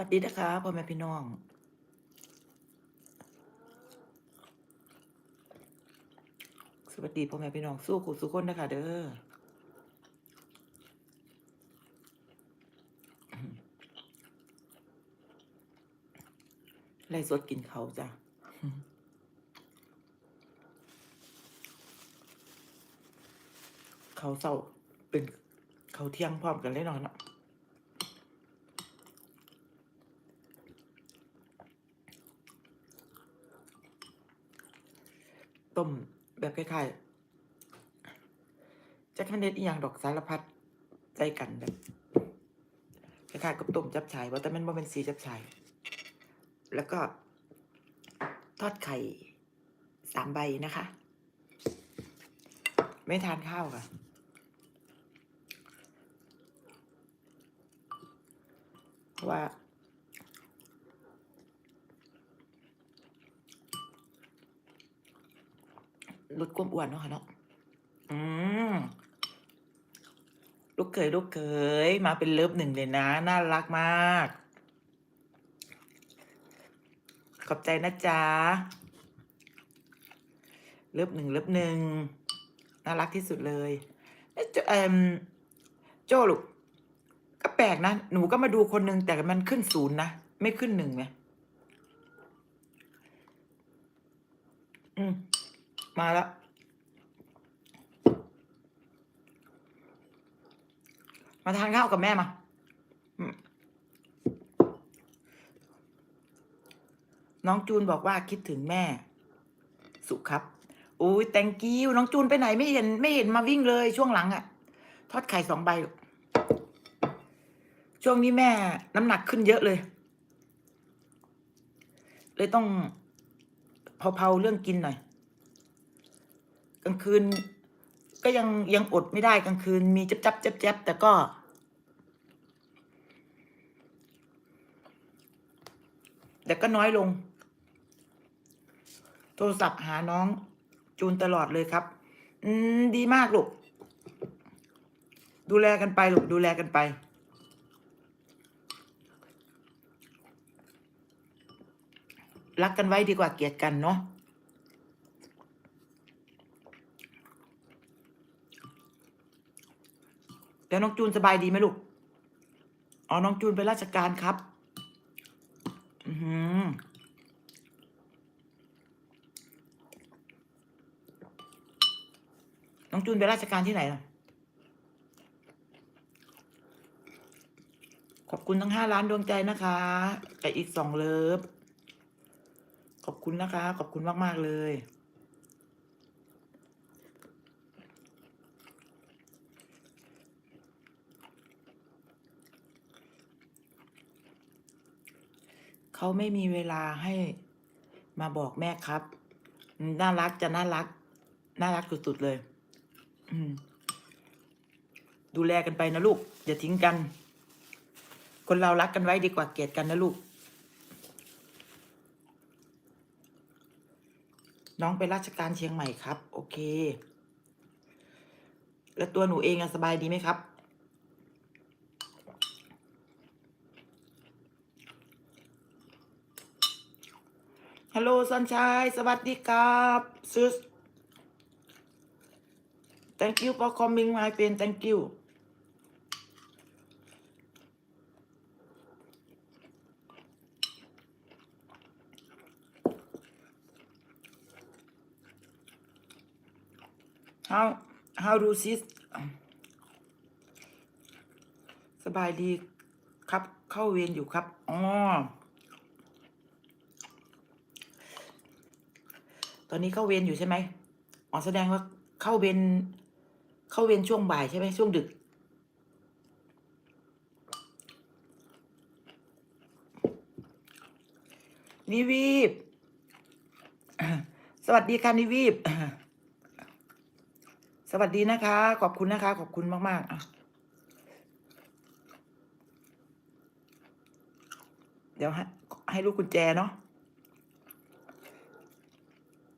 วัสดีนะคะพ่อแม่พี่น้องสวัสดีพ่อแม่พี่น้องสู้ขุสู้คนนะคะเด้อไล่สดกินเขาจ้ะเขาเศร้าเป็นเขาเที่ยงพร้อมกันเลยนาะเนาะ ต้มแบบคล้ายๆจะมันเด็ดอีหยังดอกสารพัดใจกันแบบคล้ายๆกับต้มจับฉ่ายว่าแต่มันบ่เป็นสีจับฉ่ายแล้วก็ทอดไข่สามใบนะคะ ไม่ทานข้าวค่ะเพราะว่า ลดความอ้วนเนาะค่ะเนาะอืมลูกเขยลูกเขยมาเป็นเลิฟหนึ่งเลยนะ น่ารักมาก ขอบใจนะจ๊ะเลิฟหนึ่งเลิฟหนึ่งน่ารักที่สุดเลยเอ๊ะโจเอ่มโจ้ลูกก็แปลกนะ หนูก็มาดูคนหนึ่งแต่มันขึ้นศูนย์นะ ไม่ขึ้นหนึ่งไหมอืม มาแล้วมาทานข้าวกับแม่มาน้องจูนบอกว่าคิดถึงแม่ สุขครับโอ้ยแตงกิ้วน้องจูนไปไหนไม่เห็นไม่เห็นมาวิ่งเลยช่วงหลังอะทอดไข่สองใบ ช่วงนี้แม่ น้ำหนักขึ้นเยอะเลย เลยต้องเผาๆเรื่องกินหน่อย ลางคืน ก็ยังยังอดไม่ได้กลางคืน มีจับจับจับจับแต่ก็ แต่ก็น้อยลง โทรศัพท์หาน้องจูนตลอดเลยครับ อืม ดีมากลูก ดูแลกันไปลูก ดูแลกันไปรักกันไว้ดีกว่าเกลียดกันเนาะ แล้วน้องจูนสบายดีไหมลูก อ๋อ น้องจูนไปราชการครับอือหือน้องจูนไปราชการที่ไหนล่ะ ขอบคุณทั้งห้าล้านดวงใจนะคะแต่อีกสองเลิฟ ขอบคุณนะคะ ขอบคุณมาก ๆ เลย เขาไม่มีเวลาให้มาบอกแม่ครับ น่ารักจะน่ารัก น่ารักสุดๆเลย อืม ดูแลกันไปนะลูก อย่าทิ้งกัน คนเรารักกันไว้ดีกว่าเกลียดกันนะลูก น้องไปราชการเชียงใหม่ครับ โอเค แล้วตัวหนูเองอสบายดีไหมครับ ฮัลโหลสันชายสวัสดีครับซุส thank you for coming my friend thank you เฮา how do sis สบายดีครับ เข้าเวรอยู่ครับ อ๋อ ตอนนี้เข้าเวรอยู่ใช่ไหมอ๋อแสดงว่าเข้าเวรเข้าเวรช่วงบ่ายใช่ไหมช่วงดึก นิวีบสวัสดีค่ะนิวีบสวัสดีนะคะ ขอบคุณนะคะ ขอบคุณมาก ๆอะเดี๋ยวให้ให้ลูกกุญแจเนาะ